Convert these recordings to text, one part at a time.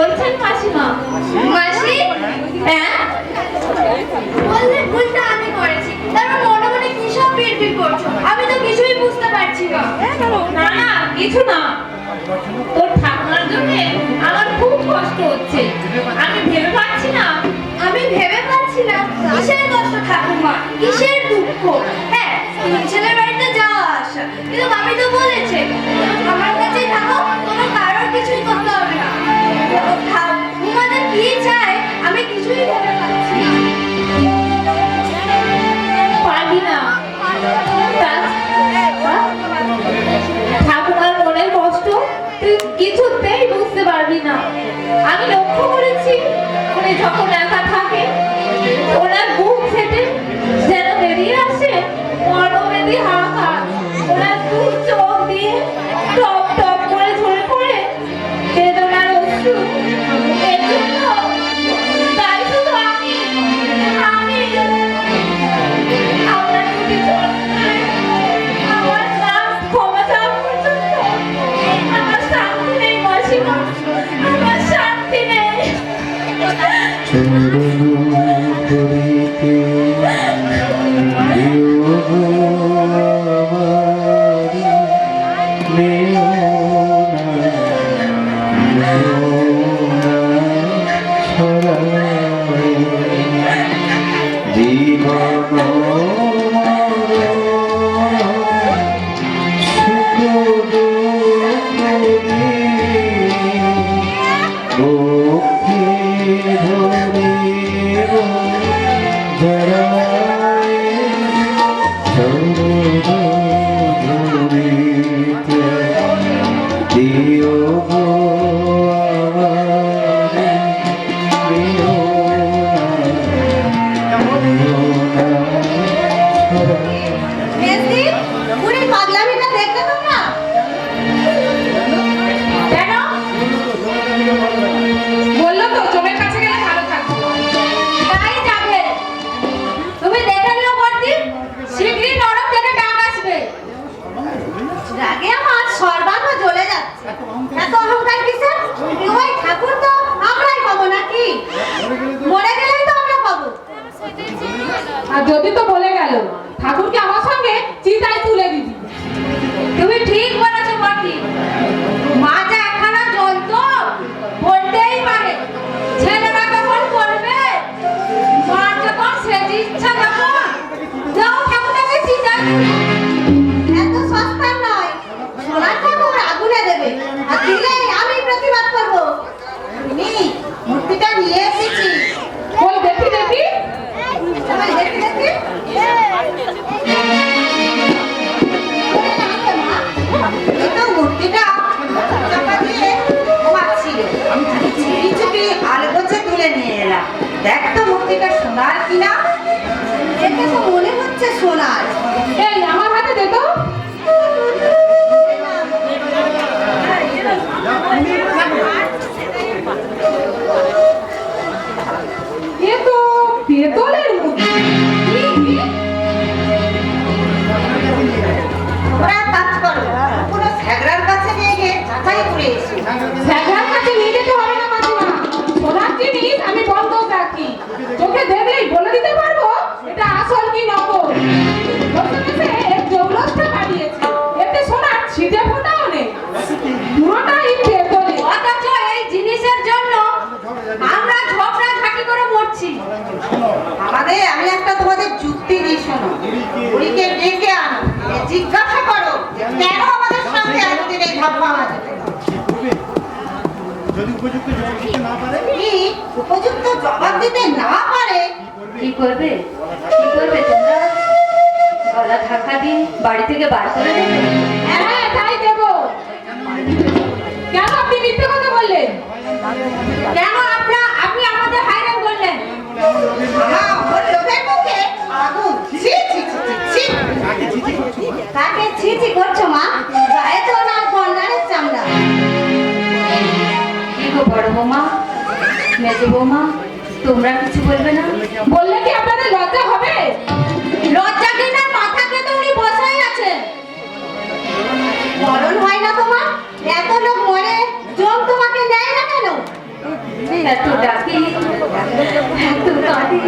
বলছেন মাসিমা? মাসি? হ্যাঁ? বললেন, ভুলটা আমি করেছি। তারপর মনে মনে কি সব বিড়বিড় করছ? আমি তো কিছুই বুঝতে পারছি না। না না, কিছু না। পারবি হ্যাঁ? বুঝতে পারবি না। আমি যখন একা থাকে ওনার বুক ফেটে যেন বেরিয়ে আসে উপযুক্ত জবাব দিতে না পারে। কি করবে? কি করবে তোমরা? গলা থাকা দিন বাড়ি থেকে বার করে দেবে হ্যাঁ তাই দেব। কেন আপনি মিথ্যে কথা বললেন? কেন আপনি আমাদের হাইরান করলেন? কাকে ছি করছ মা? যে, বৌমা, তোমরা কিছু বলবে না? বললে কি আপনাদের লজ্জা হবে? লজ্জা কি না মাথাকে তো উনি বসাই আছেন। মরণ হয় না তোমার এত লোক মরে জম তোমাকে দেয় না কেন? এত ডাকি, এত কাঁদে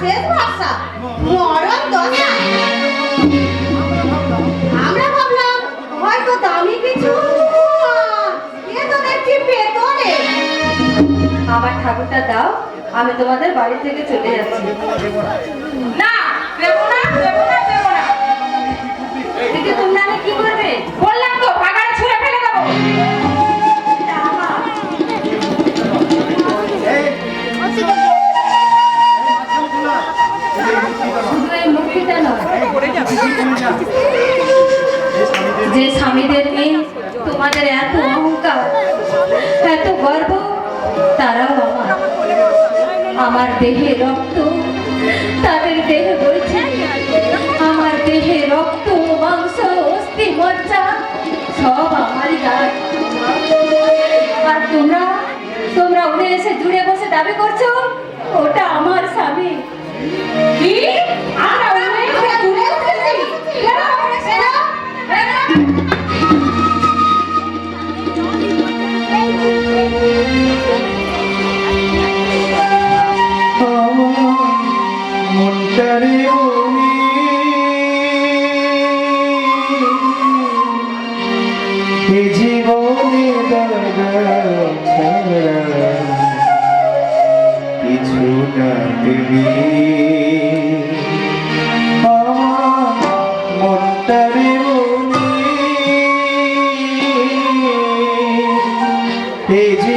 শেষ ভরসা মরণ দশা। আমরা ভাবলাম, হয়তো দামি কিছু। আমার ঠাকুরটা দাও, আমি তোমাদের বাড়ি থেকে চলে যাচ্ছি। না, দেবো না দেবো না দেবো না। তোমরা কি করবে? বললাম যে স্বামীদের নেই তোমাদের এত অহংকার, এত গর্ব, তারাও আমার। আমার দেহে রক্ত, তাদের দেহে বইছে আমার দেহে রক্ত, মাংস, অস্থি, মজ্জা, সব আমারই দাঁড় আর তোমরা তোমরা উড়ে এসে জুড়ে বসে দাবি করছ, ওটা আমার স্বামী। কি? আর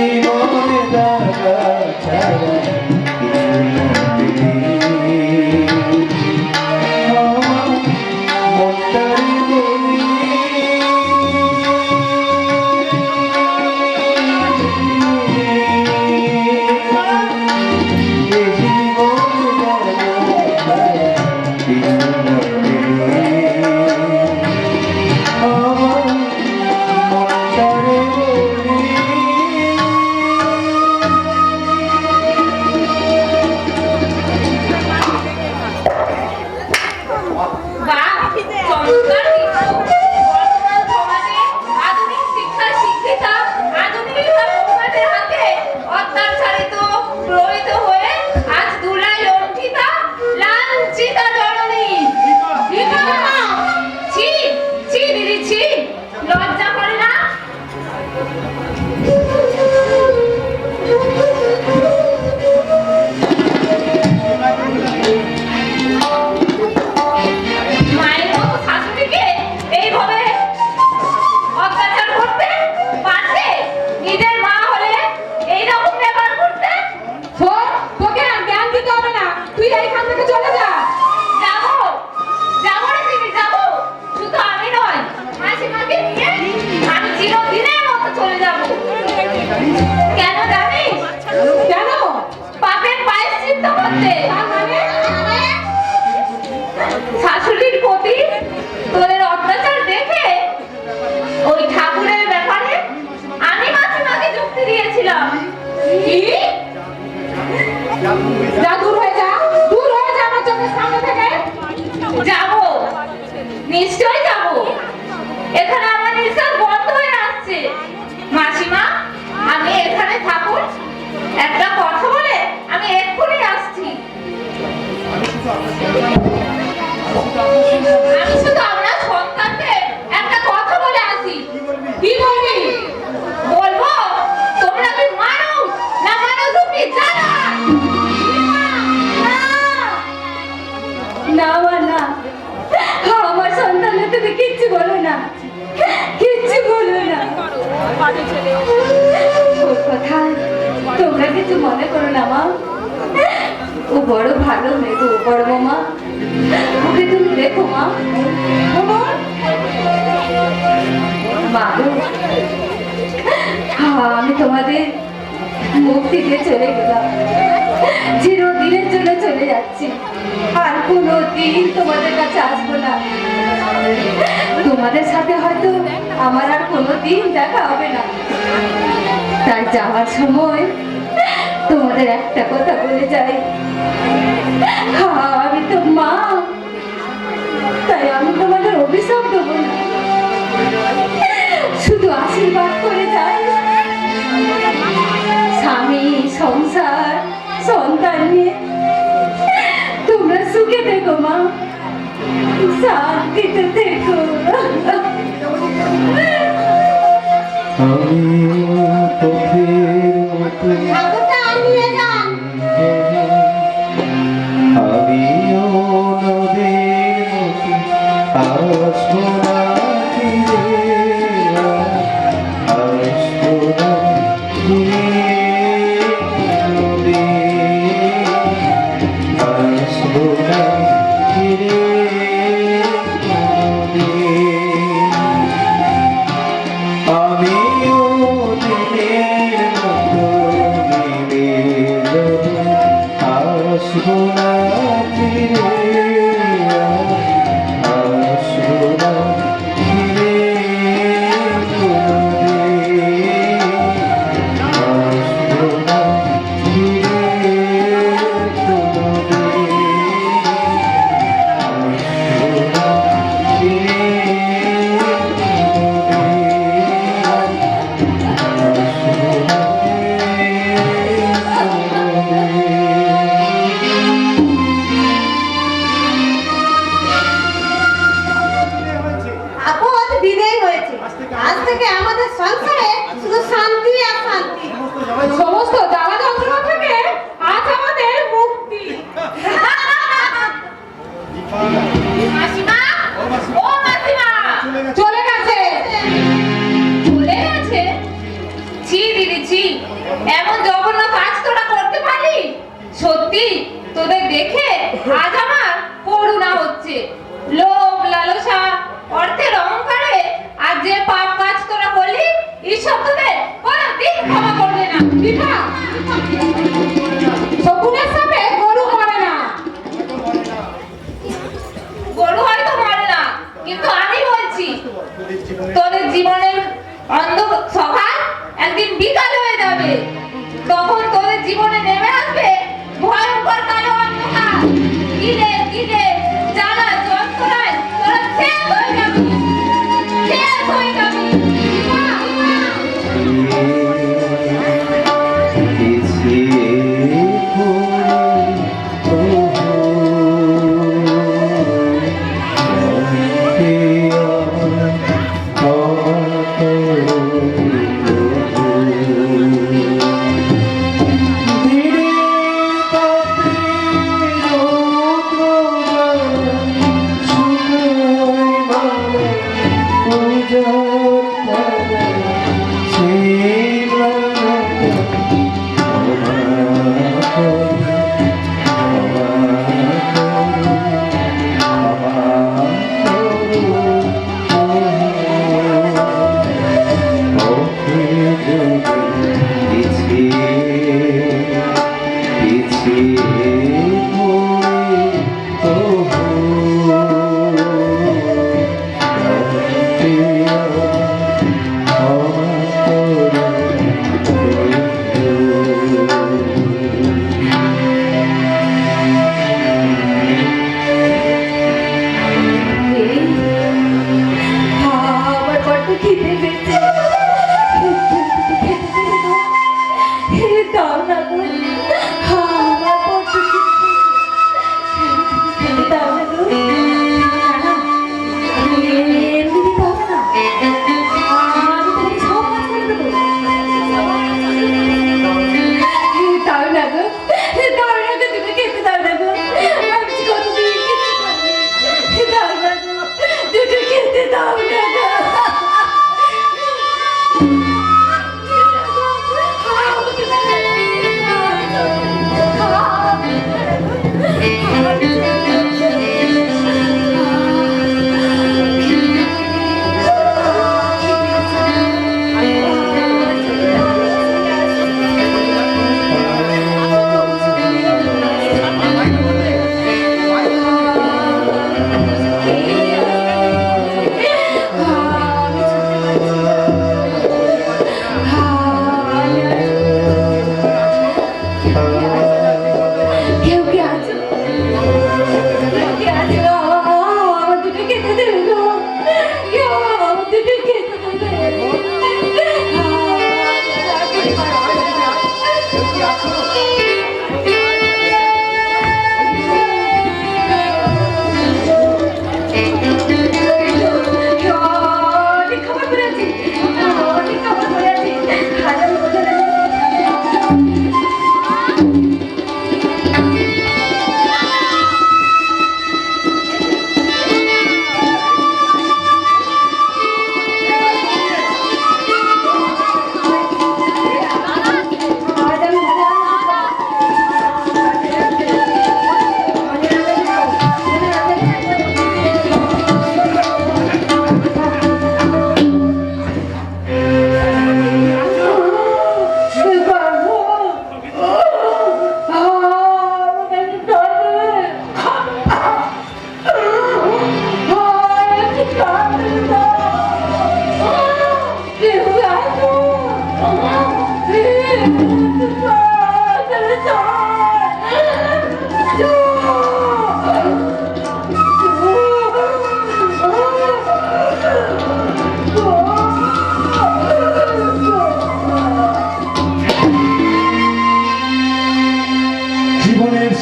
Oh, my God. নিশ্চয়ই এখানে আমার নিঃশ্বাস বন্ধ হয়ে আসছে। মাসিমা, আমি এখানে থাকুন। একটা কথা বলে আমি এক্ষুনি আসছি। আমি বড় ভালো মেয়ে গো, বড় মামা ওকে তুমি দেখো মা। আমি তোমাদের মুক্তি দিয়ে চলে গেলাম। চিরদিনের দিনের জন্য চলে যাচ্ছি। আর কোনো দিন তোমাদের কাছে আসব না। তোমাদের সাথে হয়তো আমার আর কোনো দিন দেখা হবে না। তাই যাওয়ার সময় তোমাদের একটা কথা বলে যাই। আমি তো মা, তাই আমি তোমাদের অভিশাপ দেবো না। শুধু আশীর্বাদ করে যাই। স্বামী, সংসার, সন্তান নিয়ে তোমরা সুখে থেকো মা। শান্তিতে থেকো। আমি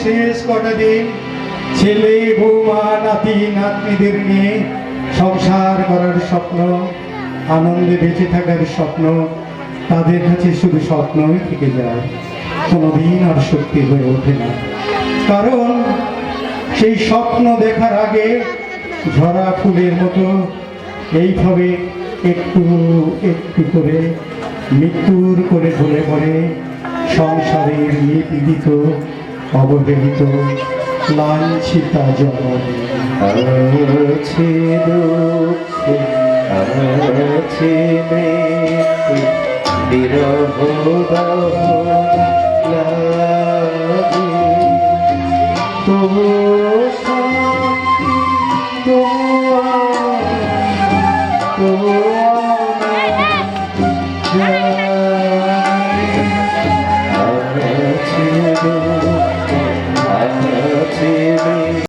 শেষ কটা দিন ছেলে, বৌমা, নাতি, নাতনিদের নিয়ে সংসার করার স্বপ্ন, আনন্দে বেঁচে থাকার স্বপ্ন, তাদের কাছে শুধু স্বপ্নই থেকে যায়, কোনোদিন আর সত্যি হয়ে ওঠে না। কারণ সেই স্বপ্ন দেখার আগে ঝরা ফুলের মতো এইভাবে একটু একটু করে মৃত্যুর করে ঢলে পড়ে সংসারের নিপীড়িত অবহেলিত লাঞ্ছিতা আছে মৃত্যু বিরহ দহন